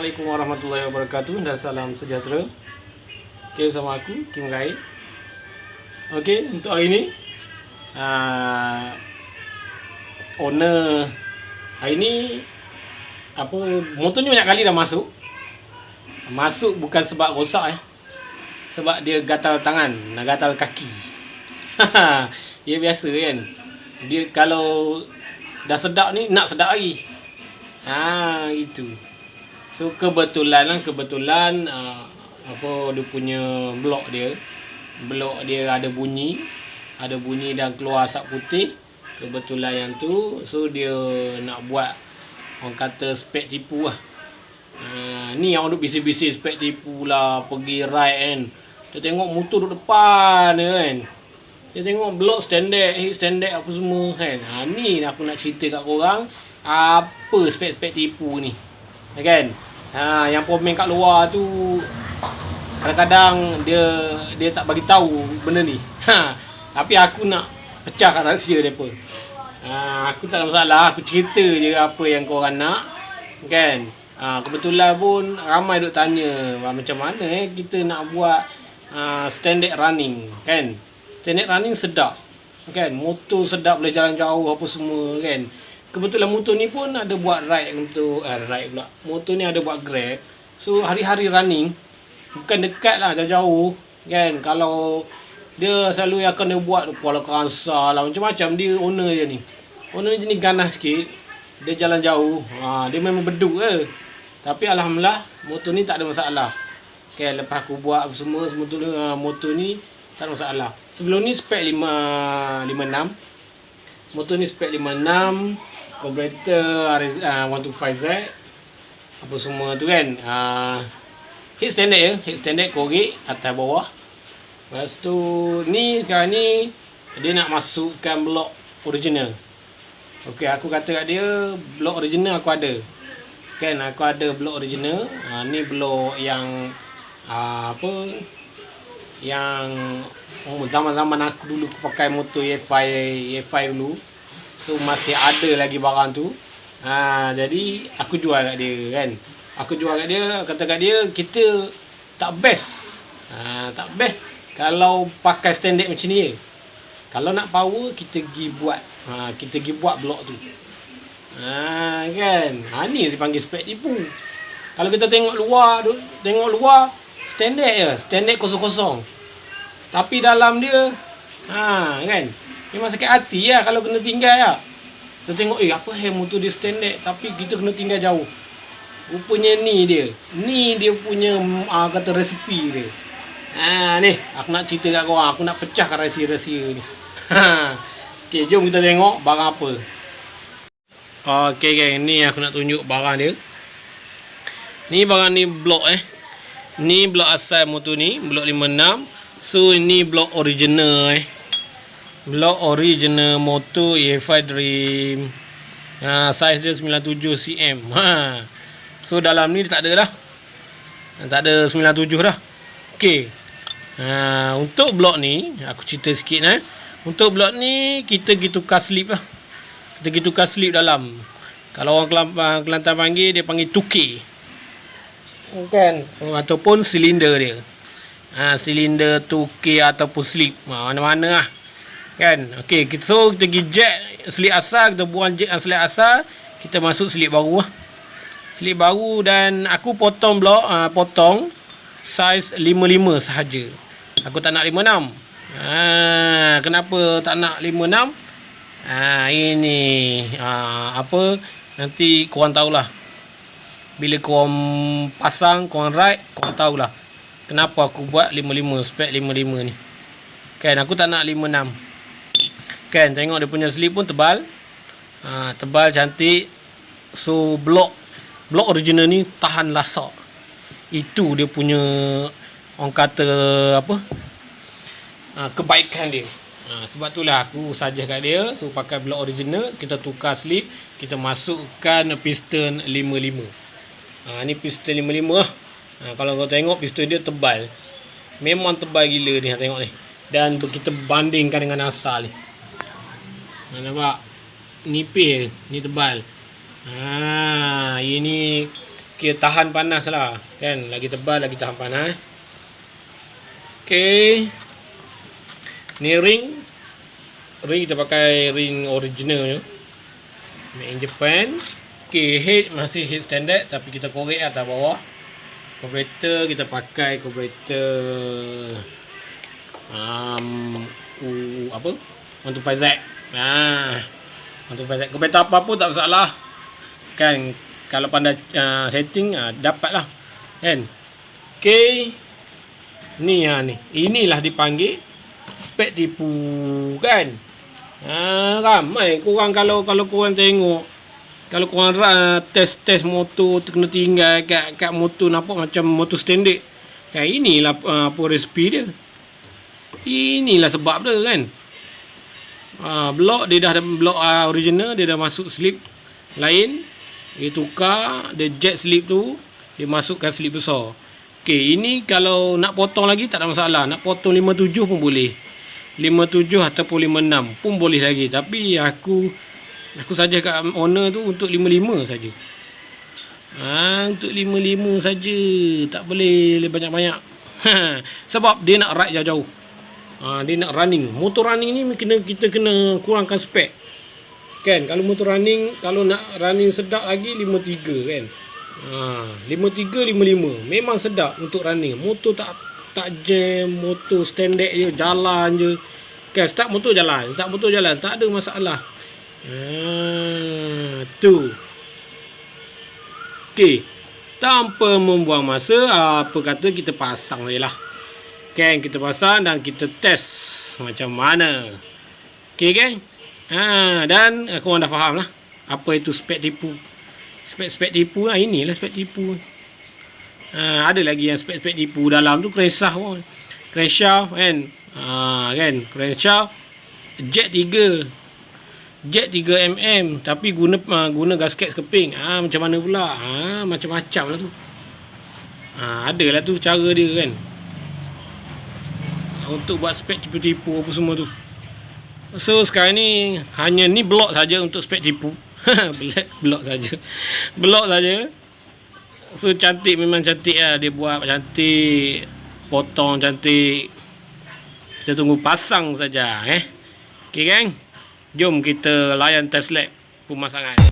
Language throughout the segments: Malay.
Assalamualaikum warahmatullahi wabarakatuh dan salam sejahtera. Okey bersama aku Kim Gai. Okey untuk hari ni uh, owner hari ni apa motor ni banyak kali dah masuk. Masuk bukan sebab rosak eh. Sebab dia gatal tangan, nak gatal kaki. dia biasa kan. Dia kalau dah sedap ni nak sedap lagi. Ha itu. So kebetulan lah kebetulan uh, apa dia punya blok dia blok dia ada bunyi ada bunyi dan keluar asap putih kebetulan yang tu. So dia nak buat orang kata spek tipu lah. Uh, ni yang duk bising-bising spek tipu lah pergi ride kan. Dia tengok motor duduk depan dia kan. Dia tengok blok standard head standard apa semua kan. Ha, ni aku nak cerita kat korang apa spek-spek tipu ni. Kan Ha, yang komen kat luar tu kadang-kadang dia dia tak bagi tahu benda ni. Ha, tapi aku nak pecahkan rahsia depa. Ha, aku tak ada masalah, aku cerita je apa yang kau orang nak. Kan? Ha, kebetulan pun ramai duk tanya macam mana eh kita nak buat uh, standard running, kan? Standard running sedap. Kan? Motor sedap boleh jalan jauh apa semua kan kebetulan motor ni pun ada buat ride untuk eh, ride pula. Motor ni ada buat grab. So hari-hari running bukan dekat lah jauh-jauh kan? Kalau dia selalu akan dia buat Kuala Kangsar lah macam-macam dia owner dia ni. Owner ni jenis ganas sikit. Dia jalan jauh. Ha, dia memang beduk ke? Tapi Alhamdulillah motor ni tak ada masalah. Kan lepas aku buat apa semua motor, uh, motor ni tak ada masalah. Sebelum ni spek 5, 56 motor ni spek 56 carburetor uh, 125Z apa semua tu kan. Uh, heat standard ya. Heat standard korek atas bawah. Lepas tu ni sekarang ni dia nak masukkan blok original. Ok aku kata kat dia blok original aku ada. Kan aku ada blok original. Uh, ni blok yang uh, apa yang oh, zaman-zaman aku dulu aku pakai motor E5 E5 dulu So masih ada lagi barang tu. Ha, jadi aku jual kat dia kan. Aku jual kat dia, kata kat dia kita tak best. Ha, tak best kalau pakai standard macam ni. Kalau nak power kita pergi buat. Ha, kita pergi buat blok tu. Ha, kan. Ha ni dipanggil spek tipu. Kalau kita tengok luar tu, tengok luar standard je, standard kosong-kosong. Tapi dalam dia ha kan Memang sakit hati lah kalau kena tinggal lah. Kita tengok, eh apa yang motor dia standard tapi kita kena tinggal jauh. Rupanya ni dia. Ni dia punya uh, kata resepi dia. Ha ni, aku nak cerita kat korang. Aku nak pecahkan rahsia-rahsia ni. Okey, jom kita tengok barang apa. Okey geng, ni aku nak tunjuk barang dia. Ni barang ni blok eh. Ni blok asal motor ni, blok 56. So ini blok original eh. Blok original motor E5 Dream. Ha, size dia 97 cm. Ha. So dalam ni tak ada dah. Tak ada 97 dah. Okey. Ha, untuk blok ni, aku cerita sikit eh. Untuk blok ni kita gitu tukar slip lah. Kita gitu tukar slip dalam. Kalau orang Kelantan panggil dia panggil tuki. Kan? Oh, ataupun silinder dia. Ha, silinder tuki ataupun slip. Ha, mana-mana lah. Kan? Okey, so kita pergi jack slip asal, kita buang jack slip asal, kita masuk slip baru lah. Slip baru dan aku potong blok, uh, potong size 55 sahaja. Aku tak nak 56. Ha, kenapa tak nak 56? Ha, ini ha, apa nanti korang tahulah. Bila korang pasang, korang ride, korang tahulah. Kenapa aku buat 55, spek 55 ni. Kan, aku tak nak 56. Kan tengok dia punya slip pun tebal. Ha, tebal cantik. So blok blok original ni tahan lasak. Itu dia punya orang kata apa? Ha, kebaikan dia. Ha, sebab itulah aku saja kat dia so pakai blok original kita tukar slip kita masukkan piston 55 ha, ni piston 55 lah ha, kalau kau tengok piston dia tebal memang tebal gila ni tengok ni dan kita bandingkan dengan asal ni Ha, nampak? Nipis. Ni tebal. Ha, ini Kira tahan panas lah. Kan? Lagi tebal, lagi tahan panas. Okay. Ni ring. Ring kita pakai ring original je. Made in Japan. Okay, head masih head standard tapi kita korek atas bawah. Carburetor kita pakai carburetor um, uh, apa? 125Z. Nah. 125Z. Carburetor apa pun tak masalah. Kan kalau pandai uh, setting uh, dapat lah kan? Okay ni ha ni. Inilah dipanggil spek tipu kan? Ha, ramai kurang kalau kalau kurang tengok. Kalau korang uh, test test motor kena tinggal kat kat motor nampak macam motor standard. Kan inilah uh, apa resipi dia. Inilah sebab dia kan uh, blok dia dah blok uh, original dia dah masuk slip lain dia tukar dia jet slip tu dia masukkan slip besar Okey, ini kalau nak potong lagi tak ada masalah. Nak potong 57 pun boleh. 57 ataupun 56 pun boleh lagi. Tapi aku aku saja kat owner tu untuk 55 saja. Ha, untuk 55 saja. Tak boleh lebih banyak-banyak. Sebab dia nak ride jauh-jauh. Ha, dia nak running. Motor running ni kena kita kena kurangkan spek. Kan kalau motor running kalau nak running sedap lagi 53 kan. Ha 53 55 memang sedap untuk running. Motor tak tak jam, motor standard je jalan je. Kan start motor jalan, tak motor jalan tak ada masalah. Ha tu. Okey. Tanpa membuang masa, apa kata kita pasang je lah. Kan kita pasang dan kita test macam mana. Okey kan? Ha, dan aku orang dah faham lah apa itu spek tipu. Spek-spek tipu lah inilah spek tipu. Ha, ada lagi yang spek-spek tipu dalam tu crankshaft pun. Crankshaft kan. Ha, kan crankshaft jet 3. Jet 3 mm tapi guna uh, guna gasket keping. Ha, macam mana pula? Ha, macam-macam lah tu. Ha, ada lah tu cara dia kan. Untuk buat spek tipu-tipu apa semua tu. So sekarang ni hanya ni blok saja untuk spek tipu. blok saja. Blok saja. So cantik memang cantik lah dia buat cantik. Potong cantik. Kita tunggu pasang saja eh. Okey gang. Jom kita layan test lab pemasangan.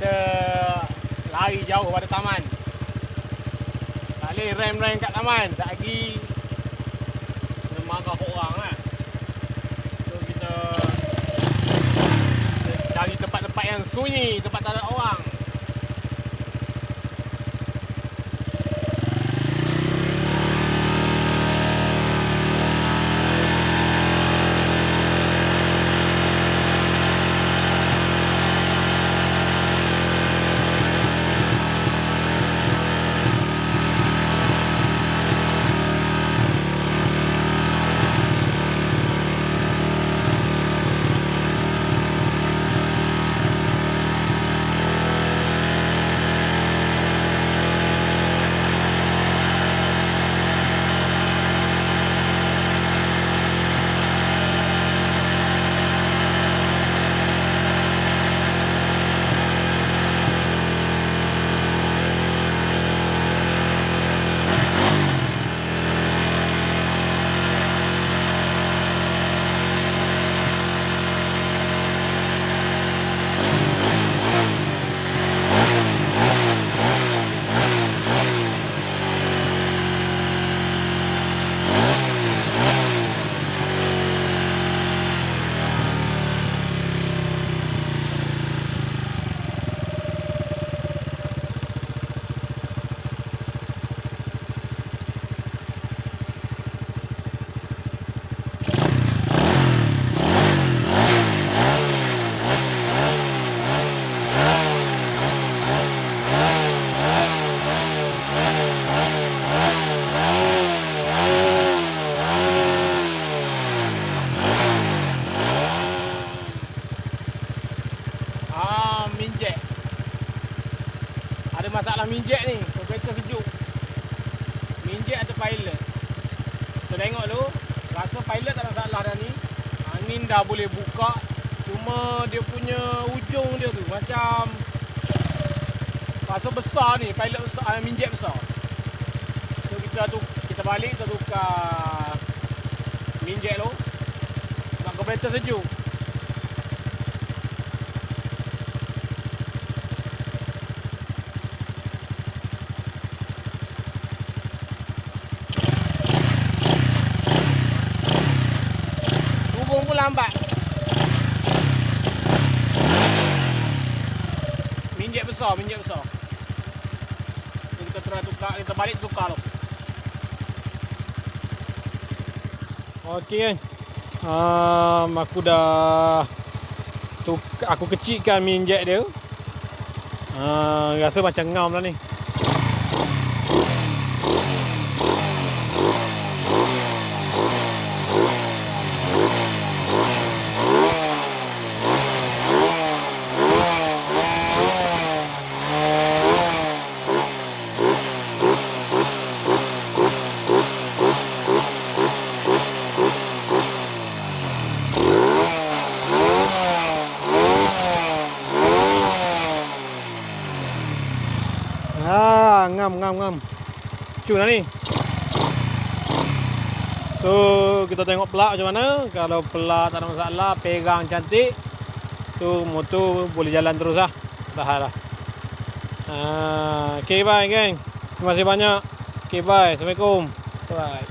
kita lari jauh pada taman. Tak boleh rem-rem kat taman. Tak lagi kena marah orang lah. So kita cari tempat-tempat yang sunyi tempat tak ada orang. Masalah minjek ni. Kereta sejuk. Minjek atau pilot. So tengok dulu. Rasa pilot tak ada masalah dah ni. Angin dah boleh buka. Cuma dia punya ujung dia tu macam rasa besar ni. Pilot besar, ah, minjek besar. So kita tu kita balik kita tukar minjek tu. Sebab kereta sejuk. Hubung pun lambat. Minjek besar, minjek besar. So, kita try tukar, kita balik tukar tu. Okey kan. Um, aku dah tuk, aku kecilkan minjek dia. Uh, rasa macam ngam lah ni. Ha, ngam ngam ngam. Cun lah ni. So, kita tengok pelak macam mana. Kalau pelak tak ada masalah, pegang cantik. So, motor boleh jalan terus lah. Tahan lah. Ha, okay, bye geng. Terima kasih banyak. Okay, bye. Assalamualaikum. Bye.